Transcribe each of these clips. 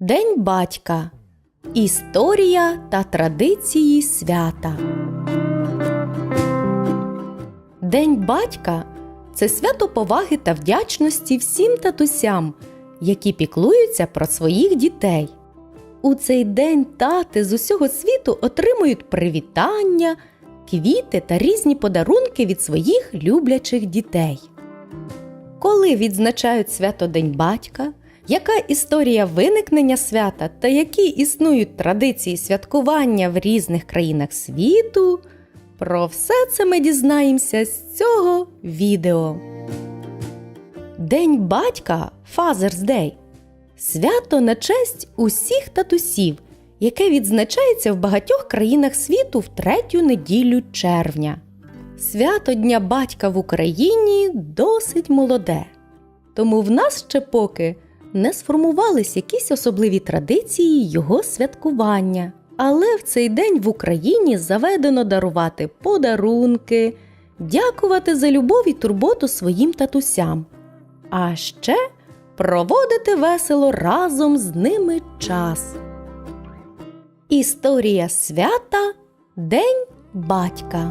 День батька. Історія та традиції свята. День батька це свято поваги та вдячності всім татусям, які піклуються про своїх дітей. У цей день тати з усього світу отримують привітання, квіти та різні подарунки від своїх люблячих дітей. Коли відзначають свято День батька, яка історія виникнення свята та які існують традиції святкування в різних країнах світу, про все це ми дізнаємося з цього відео. День батька Father's Day – свято на честь усіх татусів, яке відзначається в багатьох країнах світу в третю неділю червня. Свято Дня батька в Україні досить молоде, тому в нас ще поки не сформувались якісь особливі традиції його святкування. Але в цей день в Україні заведено дарувати подарунки, дякувати за любов і турботу своїм татусям, а ще проводити весело разом з ними час. Історія свята День батька.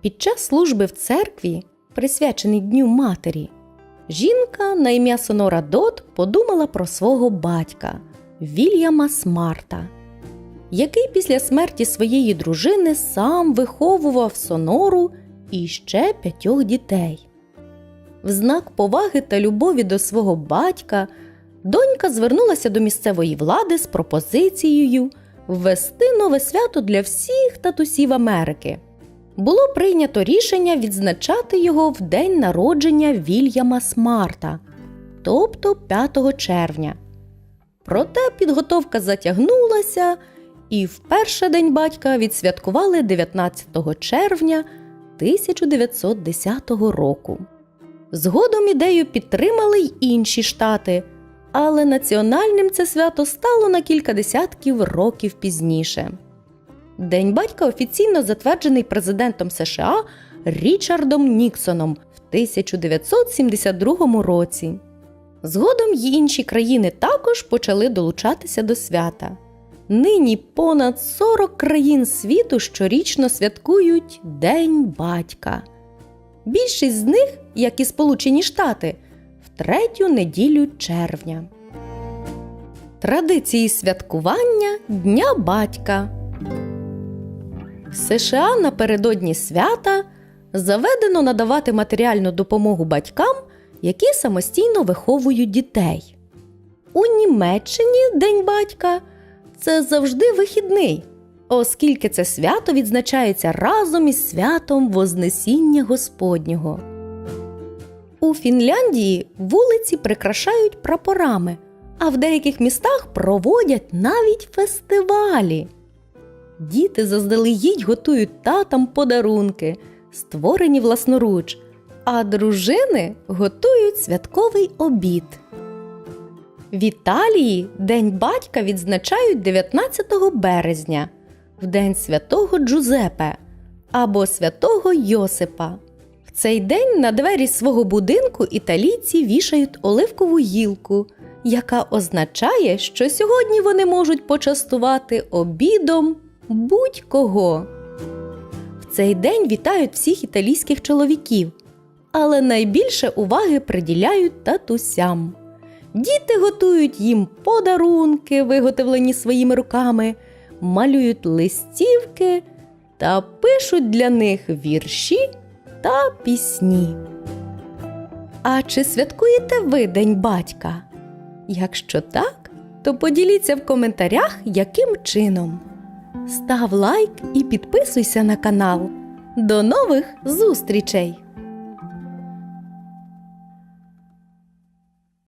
Під час служби в церкві, присвячений Дню Матері, жінка на ім'я Сонора Дот подумала про свого батька Вільяма Смарта, який після смерті своєї дружини сам виховував Сонору і ще п'ятьох дітей. В знак поваги та любові до свого батька донька звернулася до місцевої влади з пропозицією ввести нове свято для всіх татусів Америки. Було прийнято рішення відзначати його в день народження Вільяма Смарта, тобто 5 червня. Проте підготовка затягнулася, і в перший день батька відсвяткували 19 червня 1910 року. Згодом ідею підтримали й інші штати, але національним це свято стало на кілька десятків років пізніше. День батька офіційно затверджений президентом США Річардом Ніксоном в 1972 році. Згодом й інші країни також почали долучатися до свята. Нині понад 40 країн світу щорічно святкують День батька. Більшість з них, як і Сполучені Штати, в третю неділю червня. Традиції святкування Дня батька. США напередодні свята заведено надавати матеріальну допомогу батькам, які самостійно виховують дітей. У Німеччині День батька це завжди вихідний, оскільки це свято відзначається разом із святом Вознесіння Господнього. У Фінляндії вулиці прикрашають прапорами, а в деяких містах проводять навіть фестивалі. Діти заздалегідь готують татам подарунки, створені власноруч, а дружини готують святковий обід. В Італії День батька відзначають 19 березня, в День святого Джузепе або святого Йосипа. В цей день на двері свого будинку італійці вішають оливкову гілку, яка означає, що сьогодні вони можуть почастувати обідом будь-кого. В цей день вітають всіх італійських чоловіків, але найбільше уваги приділяють татусям. Діти готують їм подарунки, виготовлені своїми руками, малюють листівки та пишуть для них вірші та пісні. А чи святкуєте ви День батька? Якщо так, то поділіться в коментарях, яким чином. Став лайк і підписуйся на канал. До нових зустрічей!